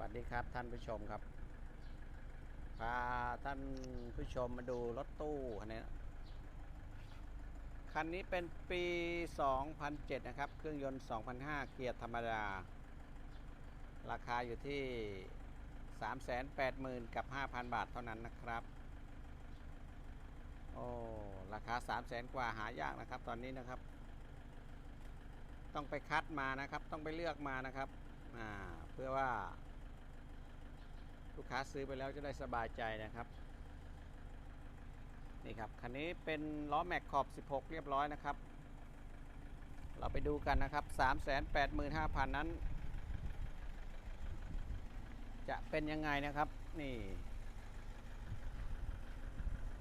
วัสดีครับท่านผู้ชมครับ พาท่านผู้ชมมาดูรถตู้คันนี้คันนี้เป็นปี 2007 นะครับ เครื่องยนต์ 2005 เกียร์ธรรมดา ราคาอยู่ที่ 380,000 กับ 5,000 บาทเท่านั้นนะครับ โอ้ ราคา 300,000 กว่าหายากนะครับ ตอนนี้นะครับ ต้องไปคัดมานะครับ ต้องไปเลือกมานะครับอ่าเพื่อว่า ลูกค้าซื้อไปแล้วจะได้สบายใจนะครับ นี่ครับ คันนี้เป็นล้อแม็กขอบ 16 เรียบร้อยนะครับ เราไปดูกันนะครับ 385,000 นั้น จะเป็นยังไงนะครับ นี่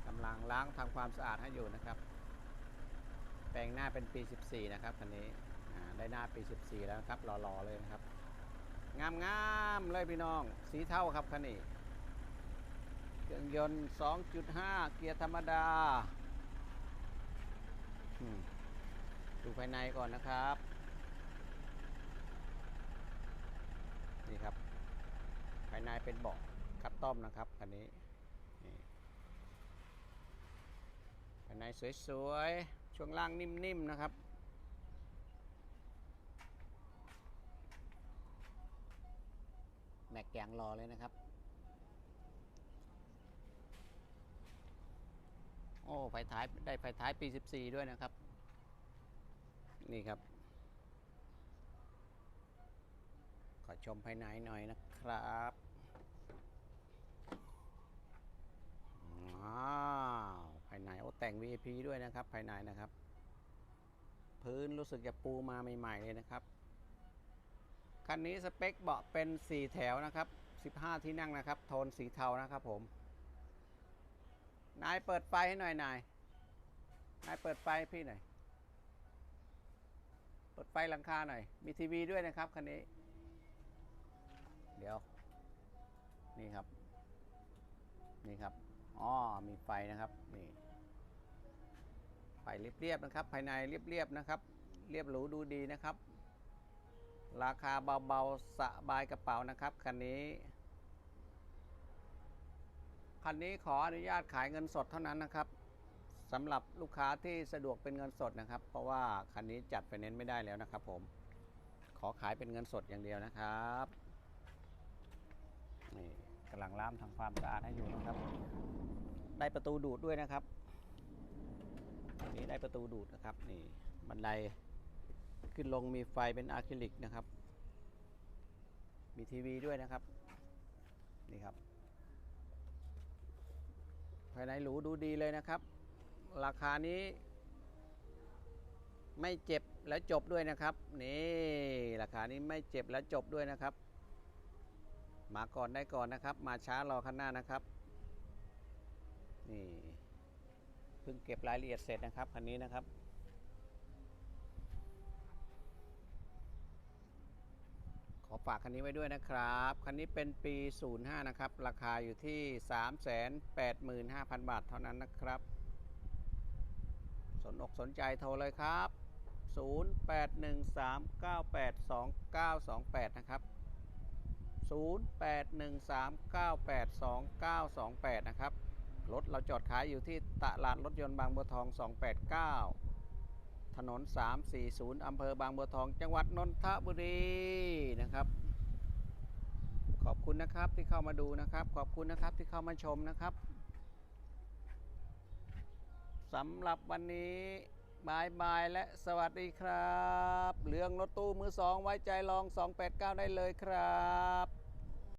กำลังล้างทำความสะอาดให้อยู่นะครับ แปลงหน้าเป็นปี 14 นะครับคันนี้ได้หน้าปี 14 แล้วครับรอๆเลยนะครับ งามงามเลยพี่น้อง สีเทาครับคันนี้เครื่องยนต์ 2.5 เกียร์ธรรมดา ดูภายในก่อนนะครับ นี่ครับ ภายในเป็นเบาะคัดต้อมนะครับคันนี้ภายในสวยๆ ช่วงล่างนิ่มๆนะครับ แม็กยางรอเลยนะครับ โอ้ไฟท้ายได้ไฟท้ายปี 14 ด้วยนะครับ นี่ครับ ขอชมภายในหน่อยนะครับว้าวภายในโอ้แต่ง VIP ด้วยนะครับ ภายในนะครับ พื้นรู้สึกจะปูมาใหม่ ๆ เลยนะครับ คันนี้สเปคเบาะเป็น 4 แถวนะครับ 15 ที่นั่งนะครับ โทนสีเทานะครับผม นายเปิดไฟให้หน่อยนาย นายเปิดไฟให้พี่หน่อย เปิดไฟหลังคาหน่อย มีทีวีด้วยนะครับคันนี้ เดี๋ยว นี่ครับ นี่ครับ อ๋อ มีไฟนะครับ นี่ ไฟเรียบๆนะครับ ภายในเรียบๆนะครับ เรียบหรูดูดีนะครับ ราคาเบาๆสบายกระเป๋านะครับคันนี้ คันนี้ขออนุญาตขายเงินสดเท่านั้นนะครับสำหรับลูกค้าที่สะดวกเป็นเงินสดนะครับ เพราะว่าคันนี้จัดไฟแนนซ์ไม่ได้แล้วนะครับ ผม ขอขายเป็นเงินสดอย่างเดียวนะครับนี่กำลังล่ามทำความสะอาดให้อยู่นะครับ ได้ประตูดูดด้วยนะครับนนี้ได้ประตูดูดนะครับ นี่บันได ขึ้นลงมีไฟเป็นอะคริลิกนะครับ มีทีวีด้วยนะครับ นี่ครับ ภายในหรูดูดีเลยนะครับ ราคานี้ ไม่เจ็บและจบด้วยนะครับ นี่ ราคานี้ไม่เจ็บและจบด้วยนะครับ มาก่อนได้ก่อนนะครับ มาช้ารอข้างหน้านะครับ นี่เพิ่งเก็บรายละเอียดเสร็จนะครับคันนี้นะครับ ขอ ฝากคันนี้ไว้ด้วยนะครับ คันนี้เป็นปี 05 นะครับ ราคาอยู่ที่ 385,000 บาทเท่านั้นนะครับ สนอกสนใจโทรเลยครับ 0813982928 นะครับ 0813982928 นะครับ รถเราจอดขายอยู่ที่ตลาดรถยนต์บางบัวทอง 289 ถนน 340 อำเภอบางบัวทอง จังหวัดนนทบุรีนะครับ ขอบคุณนะครับที่เข้ามาดูนะครับ ขอบคุณนะครับที่เข้ามาชมนะครับสำหรับวันนี้บายบายและสวัสดีครับ เรื่องรถตู้มือสองไว้ใจลอง 289 ได้เลยครับ